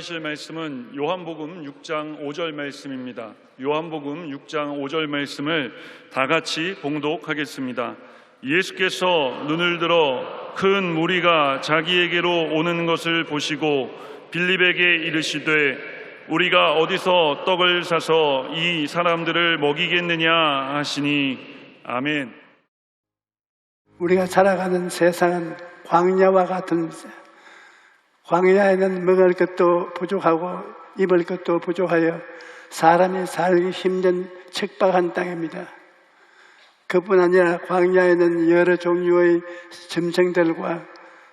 되실 말씀은 요한복음 6장 5절 말씀입니다. 요한복음 6장 5절 말씀을 다 같이 봉독하겠습니다. 예수께서 눈을 들어 큰 무리가 자기에게로 오는 것을 보시고 빌립에게 이르시되 우리가 어디서 떡을 사서 이 사람들을 먹이겠느냐 하시니 아멘. 우리가 살아가는 세상은 광야와 같은 광야에는 먹을 것도 부족하고 입을 것도 부족하여 사람이 살기 힘든 척박한 땅입니다. 그뿐 아니라 광야에는 여러 종류의 짐승들과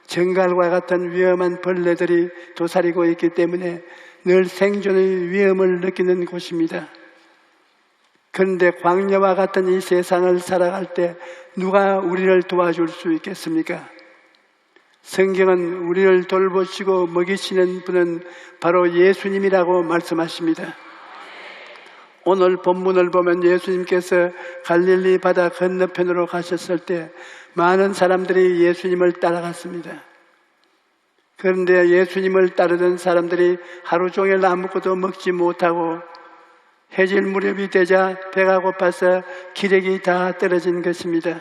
정갈과 같은 위험한 벌레들이 도사리고 있기 때문에 늘 생존의 위험을 느끼는 곳입니다. 그런데 광야와 같은 이 세상을 살아갈 때 누가 우리를 도와줄 수 있겠습니까? 성경은 우리를 돌보시고 먹이시는 분은 바로 예수님이라고 말씀하십니다. 오늘 본문을 보면 예수님께서 갈릴리 바다 건너편으로 가셨을 때 많은 사람들이 예수님을 따라갔습니다. 그런데 예수님을 따르던 사람들이 하루 종일 아무것도 먹지 못하고 해질 무렵이 되자 배가 고파서 기력이 다 떨어진 것입니다.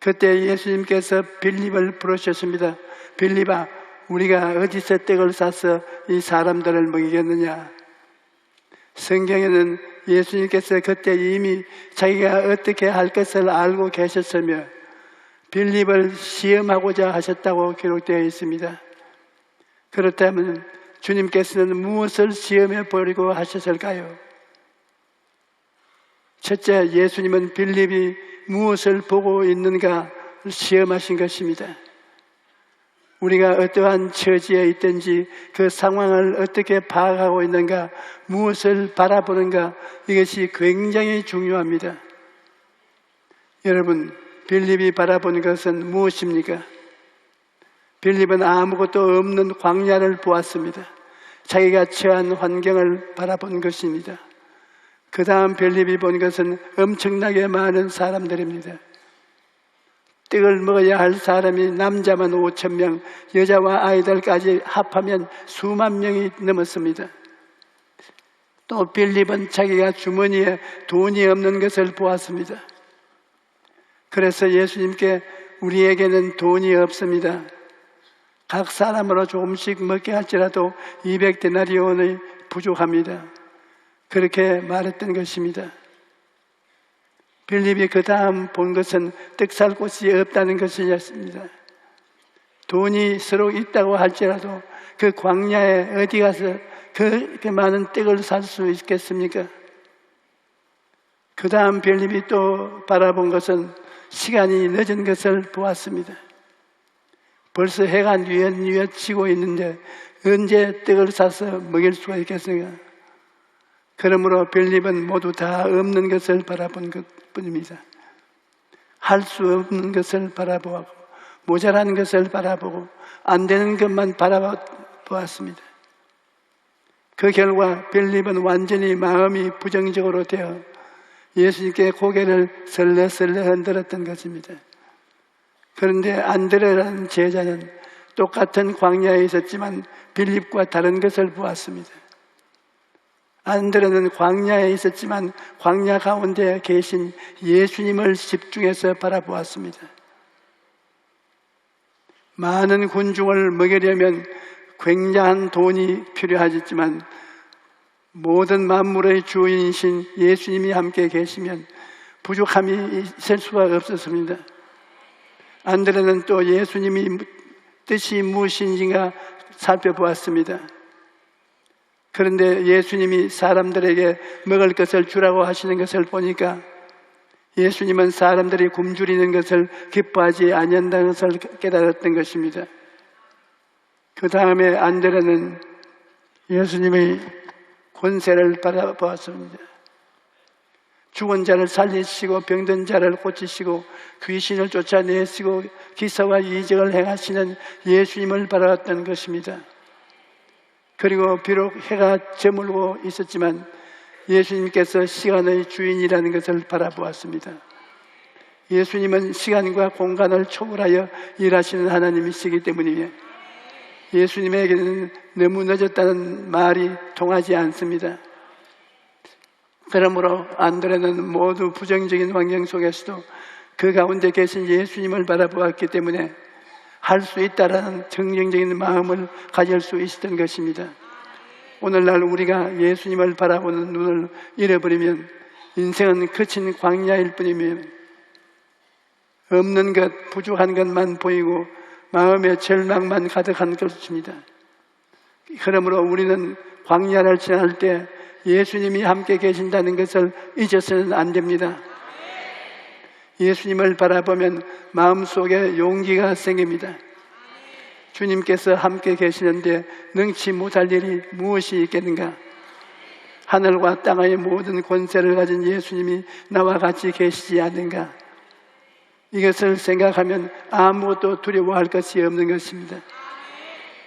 그때 예수님께서 빌립을 부르셨습니다. 빌립아, 우리가 어디서 떡을 사서 이 사람들을 먹이겠느냐? 성경에는 예수님께서 그때 이미 자기가 어떻게 할 것을 알고 계셨으며 빌립을 시험하고자 하셨다고 기록되어 있습니다. 그렇다면 주님께서는 무엇을 시험해 버리고 하셨을까요? 첫째, 예수님은 빌립이 무엇을 보고 있는가 시험하신 것입니다. 우리가 어떠한 처지에 있든지 그 상황을 어떻게 파악하고 있는가, 무엇을 바라보는가, 이것이 굉장히 중요합니다. 여러분, 빌립이 바라보는 것은 무엇입니까? 빌립은 아무것도 없는 광야를 보았습니다. 자기가 처한 환경을 바라본 것입니다. 그 다음 빌립이 본 것은 엄청나게 많은 사람들입니다. 떡을 먹어야 할 사람이 남자만 5천 명, 여자와 아이들까지 합하면 수만 명이 넘었습니다. 또 빌립은 자기가 주머니에 돈이 없는 것을 보았습니다. 그래서 예수님께 우리에게는 돈이 없습니다. 각 사람으로 조금씩 먹게 할지라도 200데나리온의 부족합니다. 그렇게 말했던 것입니다. 빌립이 그 다음 본 것은 떡살 곳이 없다는 것이었습니다. 돈이 서로 있다고 할지라도 그 광야에 어디 가서 그렇게 많은 떡을 살 수 있겠습니까? 그 다음 빌립이 또 바라본 것은 시간이 늦은 것을 보았습니다. 벌써 해가 뉘엿뉘엿 지고 있는데 언제 떡을 사서 먹일 수가 있겠습니까? 그러므로 빌립은 모두 다 없는 것을 바라본 것 뿐입니다. 할 수 없는 것을 바라보고 모자란 것을 바라보고 안 되는 것만 바라보았습니다. 그 결과 빌립은 완전히 마음이 부정적으로 되어 예수님께 고개를 설레설레 흔들었던 것입니다. 그런데 안드레라는 제자는 똑같은 광야에 있었지만 빌립과 다른 것을 보았습니다. 안드레는 광야에 있었지만 광야 가운데 계신 예수님을 집중해서 바라보았습니다. 많은 군중을 먹이려면 굉장한 돈이 필요하지만 모든 만물의 주인이신 예수님이 함께 계시면 부족함이 있을 수가 없었습니다. 안드레는 또 예수님이 뜻이 무엇인지가 살펴보았습니다. 그런데 예수님이 사람들에게 먹을 것을 주라고 하시는 것을 보니까 예수님은 사람들이 굶주리는 것을 기뻐하지 아니한다는 것을 깨달았던 것입니다. 그 다음에 안드레는 예수님의 권세를 바라보았습니다. 죽은 자를 살리시고 병든 자를 고치시고 귀신을 쫓아내시고 기사와 이적을 행하시는 예수님을 바라봤던 것입니다. 그리고 비록 해가 저물고 있었지만 예수님께서 시간의 주인이라는 것을 바라보았습니다. 예수님은 시간과 공간을 초월하여 일하시는 하나님이시기 때문이에 예수님에게는 너무 늦었다는 말이 통하지 않습니다. 그러므로 안드레는 모두 부정적인 환경 속에서도 그 가운데 계신 예수님을 바라보았기 때문에 할 수 있다라는 정정적인 마음을 가질 수 있었던 것입니다. 오늘날 우리가 예수님을 바라보는 눈을 잃어버리면 인생은 거친 광야일 뿐이며 없는 것, 부족한 것만 보이고 마음의 절망만 가득한 것입니다. 그러므로 우리는 광야를 지날 때 예수님이 함께 계신다는 것을 잊어서는 안 됩니다. 예수님을 바라보면 마음속에 용기가 생깁니다. 주님께서 함께 계시는데 능치 못할 일이 무엇이 있겠는가? 하늘과 땅의 모든 권세를 가진 예수님이 나와 같이 계시지 않는가? 이것을 생각하면 아무것도 두려워할 것이 없는 것입니다.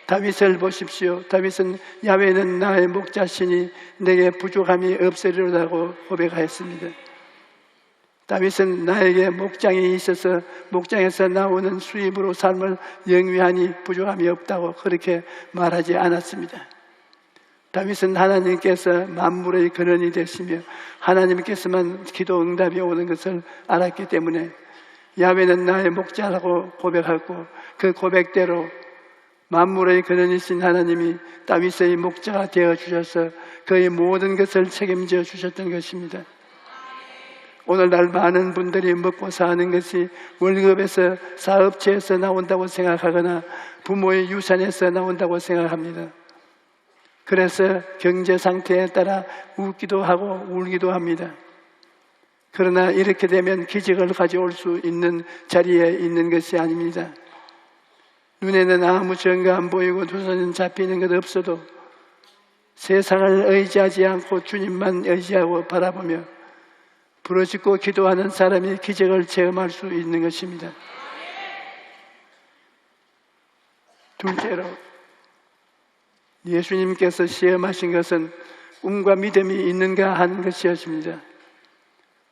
다윗을 보십시오. 다윗은 야외는 나의 목자시니 내게 부족함이 없으리로다고 고백하였습니다. 다윗은 나에게 목장이 있어서 목장에서 나오는 수입으로 삶을 영위하니 부족함이 없다고 그렇게 말하지 않았습니다. 다윗은 하나님께서 만물의 근원이 되시며 하나님께서만 기도 응답이 오는 것을 알았기 때문에 야외는 나의 목자라고 고백하고 그 고백대로 만물의 근원이신 하나님이 다윗의 목자가 되어 주셔서 그의 모든 것을 책임져 주셨던 것입니다. 오늘날 많은 분들이 먹고 사는 것이 월급에서 사업체에서 나온다고 생각하거나 부모의 유산에서 나온다고 생각합니다. 그래서 경제 상태에 따라 웃기도 하고 울기도 합니다. 그러나 이렇게 되면 기적을 가져올 수 있는 자리에 있는 것이 아닙니다. 눈에는 아무 증거 안 보이고 두 손은 잡히는 것 없어도 세상을 의지하지 않고 주님만 의지하고 바라보며 부러지고 기도하는 사람이 기적을 체험할 수 있는 것입니다. 둘째로 예수님께서 시험하신 것은 꿈과 믿음이 있는가 하는 것이었습니다.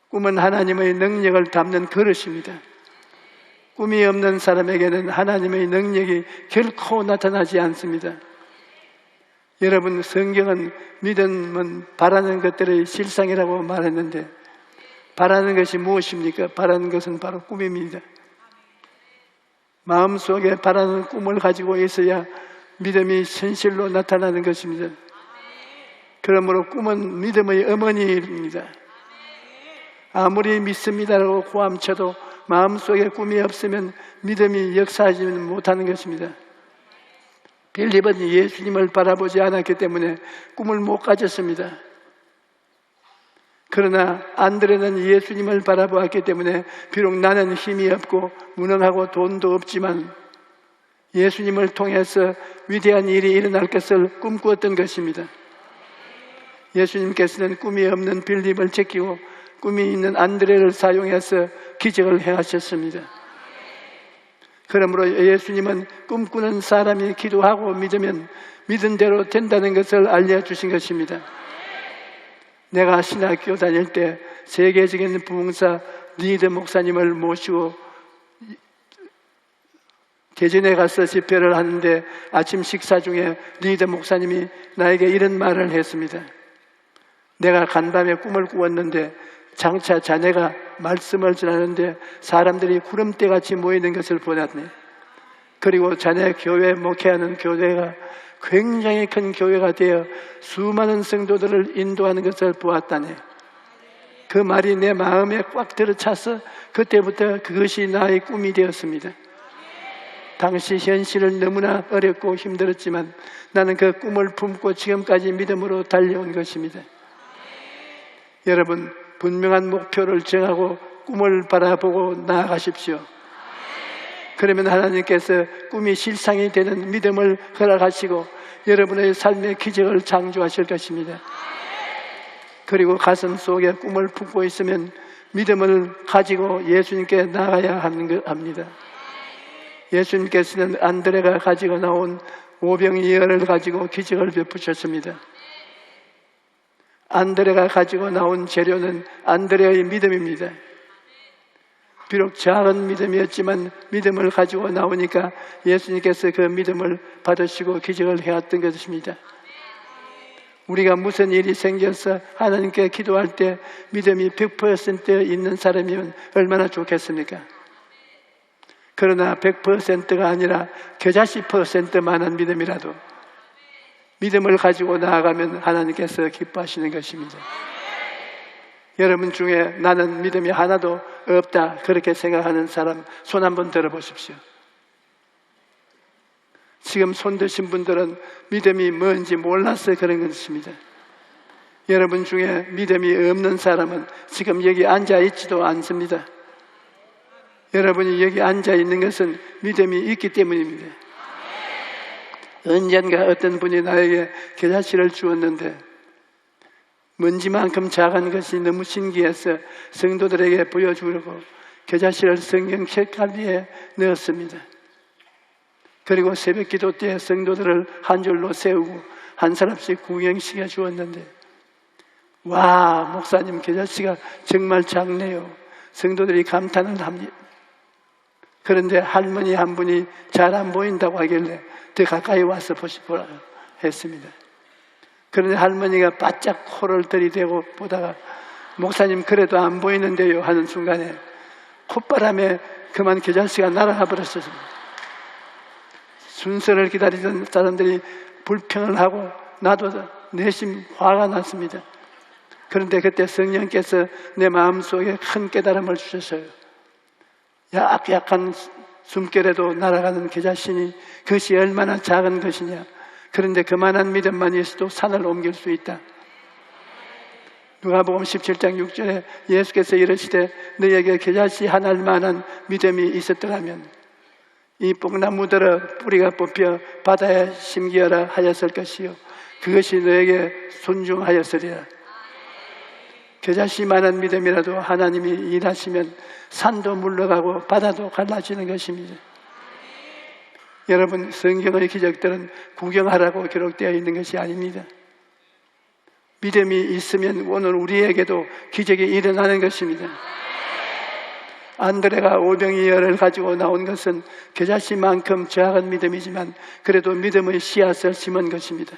꿈은 하나님의 능력을 담는 그릇입니다. 꿈이 없는 사람에게는 하나님의 능력이 결코 나타나지 않습니다. 여러분, 성경은 믿음은 바라는 것들의 실상이라고 말했는데, 바라는 것이 무엇입니까? 바라는 것은 바로 꿈입니다. 마음속에 바라는 꿈을 가지고 있어야 믿음이 현실로 나타나는 것입니다. 그러므로 꿈은 믿음의 어머니입니다. 아무리 믿습니다라고 고함쳐도 마음속에 꿈이 없으면 믿음이 역사하지 못하는 것입니다. 빌립은 예수님을 바라보지 않았기 때문에 꿈을 못 가졌습니다. 그러나 안드레는 예수님을 바라보았기 때문에 비록 나는 힘이 없고 무능하고 돈도 없지만 예수님을 통해서 위대한 일이 일어날 것을 꿈꾸었던 것입니다. 예수님께서는 꿈이 없는 빌립을 제끼고 꿈이 있는 안드레를 사용해서 기적을 행하셨습니다. 그러므로 예수님은 꿈꾸는 사람이 기도하고 믿으면 믿은 대로 된다는 것을 알려주신 것입니다. 내가 신학교 다닐 때 세계적인 부흥사 니드 목사님을 모시고 대전에 가서 집회를 하는데 아침 식사 중에 리더 목사님이 나에게 이런 말을 했습니다. 내가 간밤에 꿈을 꾸었는데 장차 자네가 말씀을 전하는데 사람들이 구름대 같이 모이는 것을 보았네. 그리고 자네 교회 목회하는 교회가 굉장히 큰 교회가 되어 수많은 성도들을 인도하는 것을 보았다네. 그 말이 내 마음에 꽉 들어차서 그때부터 그것이 나의 꿈이 되었습니다. 당시 현실은 너무나 어렵고 힘들었지만 나는 그 꿈을 품고 지금까지 믿음으로 달려온 것입니다. 여러분, 분명한 목표를 정하고 꿈을 바라보고 나아가십시오. 그러면 하나님께서 꿈이 실상이 되는 믿음을 허락하시고 여러분의 삶의 기적을 창조하실 것입니다. 그리고 가슴 속에 꿈을 품고 있으면 믿음을 가지고 예수님께 나가야 합니다. 예수님께서는 안드레가 가지고 나온 오병이 열을 가지고 기적을 베푸셨습니다. 안드레가 가지고 나온 재료는 안드레의 믿음입니다. 비록 작은 믿음이었지만 믿음을 가지고 나오니까 예수님께서 그 믿음을 받으시고 기적을 해왔던 것입니다. 우리가 무슨 일이 생겨서 하나님께 기도할 때 믿음이 100% 있는 사람이면 얼마나 좋겠습니까? 그러나 100%가 아니라 겨자씨 퍼센트만한 믿음이라도 믿음을 가지고 나아가면 하나님께서 기뻐하시는 것입니다. 여러분 중에 나는 믿음이 하나도 없다 그렇게 생각하는 사람 손 한번 들어보십시오. 지금 손 드신 분들은 믿음이 뭔지 몰라서 그런 것입니다. 여러분 중에 믿음이 없는 사람은 지금 여기 앉아 있지도 않습니다. 여러분이 여기 앉아 있는 것은 믿음이 있기 때문입니다. 언젠가 어떤 분이 나에게 계좌씨를 주었는데 먼지만큼 작은 것이 너무 신기해서 성도들에게 보여주려고 계좌씨를 성경 책갈비에 넣었습니다. 그리고 새벽 기도 때 성도들을 한 줄로 세우고 한 사람씩 구경시켜 주었는데 와 목사님 계좌씨가 정말 작네요. 성도들이 감탄을 합니다. 그런데 할머니 한 분이 잘 안 보인다고 하길래 더 가까이 와서 보시보라 했습니다. 그런데 할머니가 바짝 코를 들이대고 보다가 목사님 그래도 안 보이는데요 하는 순간에 콧바람에 그만 계절씨가 날아가 버렸습니다. 순서를 기다리던 사람들이 불평을 하고 나도 내심 화가 났습니다. 그런데 그때 성령께서 내 마음속에 큰 깨달음을 주셨어요. 약약한 숨결에도 날아가는 계자신이 그것이 얼마나 작은 것이냐. 그런데 그만한 믿음만 있어도 산을 옮길 수 있다. 누가복음 17장 6절에 예수께서 이르시되 너에게 계자씨 하나일 만한 믿음이 있었더라면 이 뽕나무들어 뿌리가 뽑혀 바다에 심기어라 하였을 것이요 그것이 너에게 순종하였으리라. 겨자씨만한 믿음이라도 하나님이 일하시면 산도 물러가고 바다도 갈라지는 것입니다. 여러분 성경의 기적들은 구경하라고 기록되어 있는 것이 아닙니다. 믿음이 있으면 오늘 우리에게도 기적이 일어나는 것입니다. 안드레가 오병이어를 가지고 나온 것은 겨자씨만큼 작은 믿음이지만 그래도 믿음의 씨앗을 심은 것입니다.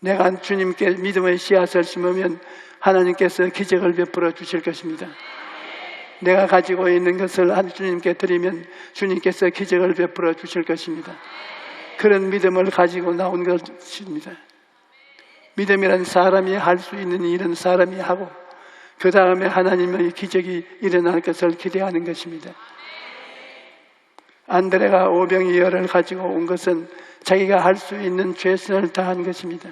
내가 주님께 믿음의 씨앗을 심으면 하나님께서 기적을 베풀어 주실 것입니다. 내가 가지고 있는 것을 한 주님께 드리면 주님께서 기적을 베풀어 주실 것입니다. 그런 믿음을 가지고 나온 것입니다. 믿음이란 사람이 할 수 있는 일은 사람이 하고 그 다음에 하나님의 기적이 일어날 것을 기대하는 것입니다. 안드레가 오병이어를 가지고 온 것은 자기가 할 수 있는 최선을 다한 것입니다.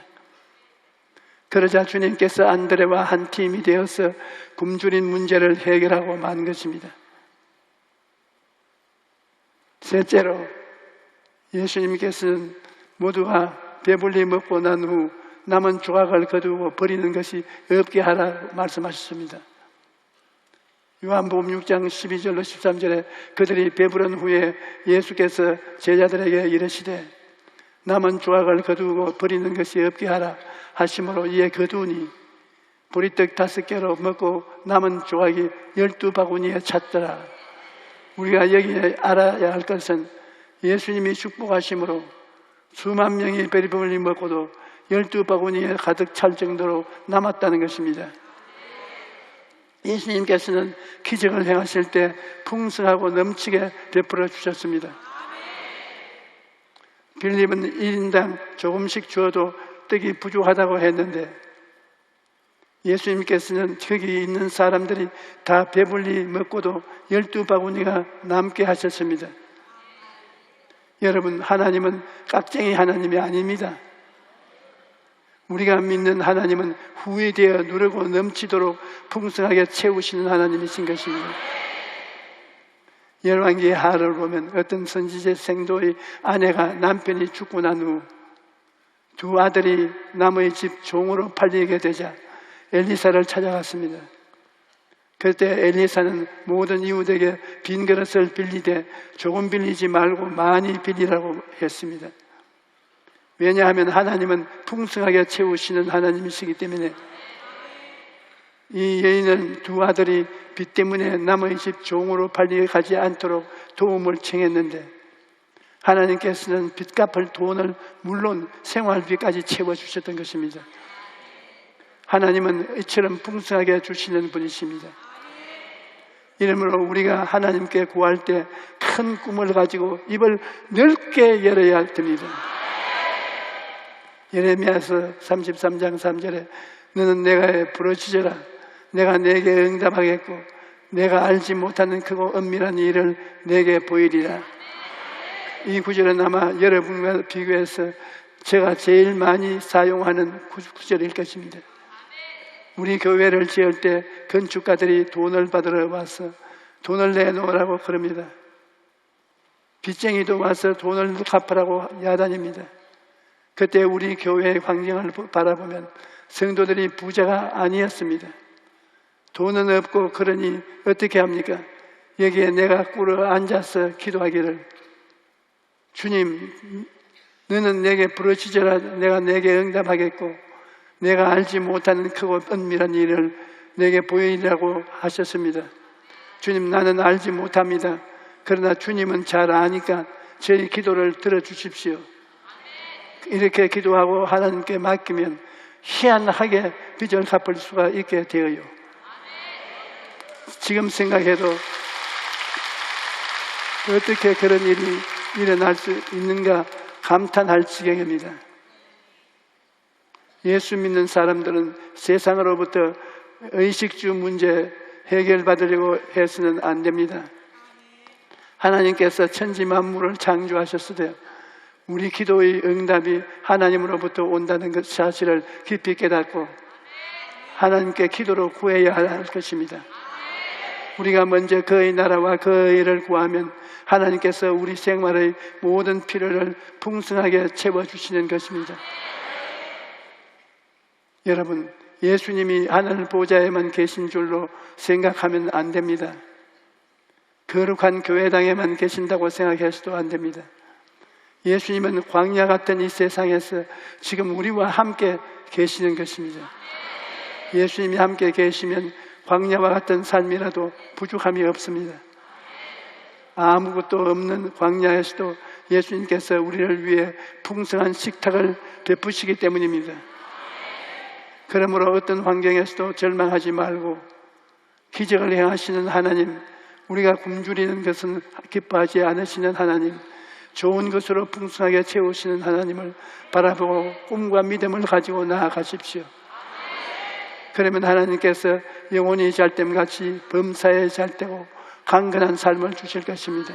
그러자 주님께서 안드레와 한 팀이 되어서 굶주린 문제를 해결하고 만 것입니다. 셋째로 예수님께서는 모두가 배불리 먹고 난 후 남은 조각을 거두고 버리는 것이 없게 하라 말씀하셨습니다. 요한복음 6장 12절로 13절에 그들이 배부른 후에 예수께서 제자들에게 이르시되 남은 조각을 거두고 버리는 것이 없게 하라 하심으로 이에 거두니 보리떡 다섯 개로 먹고 남은 조각이 열두 바구니에 찼더라. 우리가 여기 알아야 할 것은 예수님이 축복하심으로 수만 명이 베리버리 먹고도 열두 바구니에 가득 찰 정도로 남았다는 것입니다. 예수님께서는 기적을 행하실 때 풍성하고 넘치게 베풀어 주셨습니다. 빌립은 1인당 조금씩 주어도 떡이 부족하다고 했는데 예수님께서는 저기 있는 사람들이 다 배불리 먹고도 열두 바구니가 남게 하셨습니다. 여러분, 하나님은 깍쟁이 하나님이 아닙니다. 우리가 믿는 하나님은 후회되어 누르고 넘치도록 풍성하게 채우시는 하나님이신 것입니다. 열왕기의 하를 보면 어떤 선지자 생도의 아내가 남편이 죽고 난 후 두 아들이 남의 집 종으로 팔리게 되자 엘리사를 찾아갔습니다. 그때 엘리사는 모든 이웃에게 빈 그릇을 빌리되 조금 빌리지 말고 많이 빌리라고 했습니다. 왜냐하면 하나님은 풍성하게 채우시는 하나님이시기 때문에 이 여인은 두 아들이 빚 때문에 남의 집 종으로 팔리 가지 않도록 도움을 청했는데 하나님께서는 빚 갚을 돈을 물론 생활비까지 채워주셨던 것입니다. 하나님은 이처럼 풍성하게 주시는 분이십니다. 이러므로 우리가 하나님께 구할 때 큰 꿈을 가지고 입을 넓게 열어야 됩니다. 예레미야서 33장 3절에 너는 내가 부르짖어라 내가 내게 응답하겠고 내가 알지 못하는 크고 은밀한 일을 내게 보이리라. 이 구절은 아마 여러분과 비교해서 제가 제일 많이 사용하는 구- 구절일 것입니다. 우리 교회를 지을 때 건축가들이 돈을 받으러 와서 돈을 내놓으라고 그럽니다. 빚쟁이도 와서 돈을 갚으라고 야단입니다. 그때 우리 교회의 환경을 바라보면 성도들이 부자가 아니었습니다. 돈은 없고 그러니 어떻게 합니까? 여기에 내가 꿇어 앉아서 기도하기를 주님 너는 내게 부르짖어라 내가 내게 응답하겠고 내가 알지 못하는 크고 은밀한 일을 내게 보이라고 하셨습니다. 주님 나는 알지 못합니다. 그러나 주님은 잘 아니까 저희 기도를 들어주십시오. 이렇게 기도하고 하나님께 맡기면 희한하게 빚을 갚을 수가 있게 되어요. 지금 생각해도 어떻게 그런 일이 일어날 수 있는가 감탄할 지경입니다. 예수 믿는 사람들은 세상으로부터 의식주 문제 해결받으려고 해서는 안 됩니다. 하나님께서 천지 만물을 창조하셨으되 우리 기도의 응답이 하나님으로부터 온다는 것 사실을 깊이 깨닫고 하나님께 기도로 구해야 할 것입니다. 우리가 먼저 그의 나라와 그의 일을 구하면 하나님께서 우리 생활의 모든 필요를 풍성하게 채워주시는 것입니다. 여러분, 예수님이 하늘 보좌에만 계신 줄로 생각하면 안 됩니다. 거룩한 교회당에만 계신다고 생각해서도 안 됩니다. 예수님은 광야 같은 이 세상에서 지금 우리와 함께 계시는 것입니다. 예수님이 함께 계시면 광야와 같은 삶이라도 부족함이 없습니다. 아무것도 없는 광야에서도 예수님께서 우리를 위해 풍성한 식탁을 베푸시기 때문입니다. 그러므로 어떤 환경에서도 절망하지 말고 기적을 행하시는 하나님, 우리가 굶주리는 것은 기뻐하지 않으시는 하나님, 좋은 것으로 풍성하게 채우시는 하나님을 바라보고 꿈과 믿음을 가지고 나아가십시오. 그러면 하나님께서 영혼이 잘됨 같이 범사에 잘되고 강건한 삶을 주실 것입니다.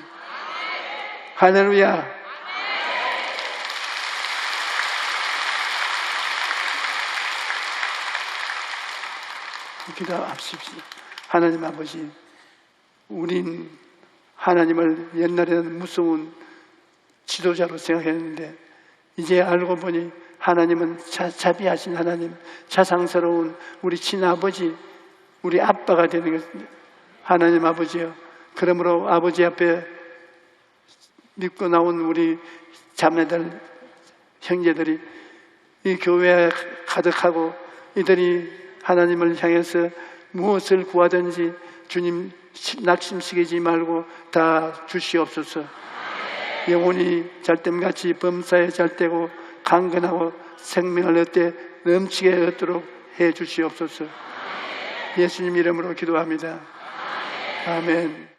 할렐루야. 기도합시다. 하나님 아버지, 우린 하나님을 옛날에는 무서운 지도자로 생각했는데 이제 알고 보니 하나님은 자, 자비하신 하나님, 자상스러운 우리 친아버지, 우리 아빠가 되는 것입니다. 하나님 아버지요. 그러므로 아버지 앞에 믿고 나온 우리 자매들, 형제들이 이 교회에 가득하고 이들이 하나님을 향해서 무엇을 구하든지 주님 낙심시키지 말고 다 주시옵소서. 영혼이 잘됨같이 범사에 잘되고 강건하고 생명을 얻되 넘치게 얻도록 해 주시옵소서. 예수님 이름으로 기도합니다. 아멘.